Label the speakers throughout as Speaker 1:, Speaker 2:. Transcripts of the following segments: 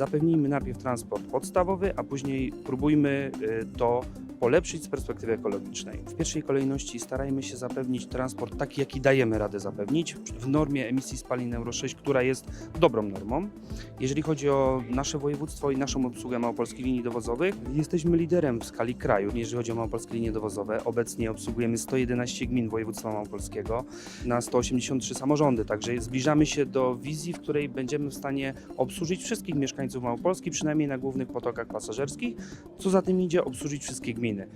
Speaker 1: Zapewnijmy najpierw transport podstawowy, a później próbujmy y, to polepszyć z perspektywy ekologicznej. W pierwszej kolejności starajmy się zapewnić transport taki, jaki dajemy radę zapewnić w normie emisji spalin Euro 6, która jest dobrą normą. Jeżeli chodzi o nasze województwo i naszą obsługę małopolskich linii dowozowych, jesteśmy liderem w skali kraju, jeżeli chodzi o małopolskie linie dowozowe. Obecnie obsługujemy 111 gmin województwa małopolskiego na 183 samorządy, także zbliżamy się do wizji, w której będziemy w stanie obsłużyć wszystkich mieszkańców Małopolski, przynajmniej na głównych potokach pasażerskich, co za tym idzie obsłużyć wszystkie gminy. 你的。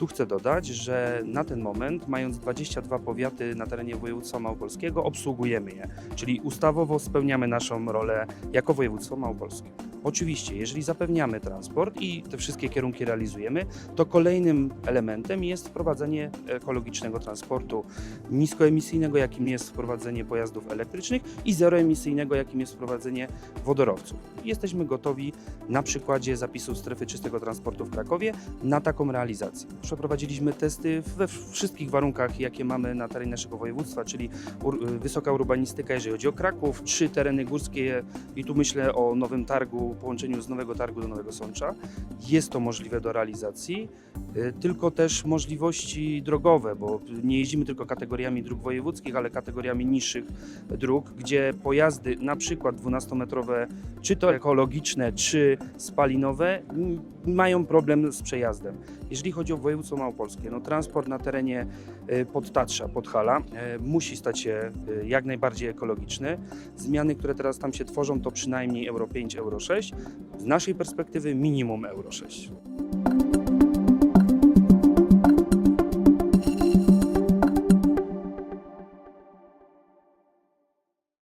Speaker 1: Tu chcę dodać, że na ten moment, mając 22 powiaty na terenie województwa małopolskiego, obsługujemy je, czyli ustawowo spełniamy naszą rolę jako województwo małopolskie. Oczywiście, jeżeli zapewniamy transport i te wszystkie kierunki realizujemy, to kolejnym elementem jest wprowadzenie ekologicznego transportu niskoemisyjnego, jakim jest wprowadzenie pojazdów elektrycznych i zeroemisyjnego, jakim jest wprowadzenie wodorowców. Jesteśmy gotowi na przykładzie zapisów strefy czystego transportu w Krakowie na taką realizację. Przeprowadziliśmy testy we wszystkich warunkach, jakie mamy na terenie naszego województwa, czyli wysoka urbanistyka, jeżeli chodzi o Kraków, trzy tereny górskie i tu myślę o Nowym Targu, połączeniu z Nowego Targu do Nowego Sącza. Jest to możliwe do realizacji, y, tylko też możliwości drogowe, bo nie jeździmy tylko kategoriami dróg wojewódzkich, ale kategoriami niższych dróg, gdzie pojazdy na przykład 12-metrowe, czy to ekologiczne, czy spalinowe, mają problem z przejazdem. Jeżeli chodzi o województwo małopolskie, no transport na terenie y, Podtatrza, Podhala y, musi stać się y, jak najbardziej ekologiczny. Zmiany, które teraz tam się tworzą, to przynajmniej Euro 5, Euro 6. Z naszej perspektywy minimum Euro 6.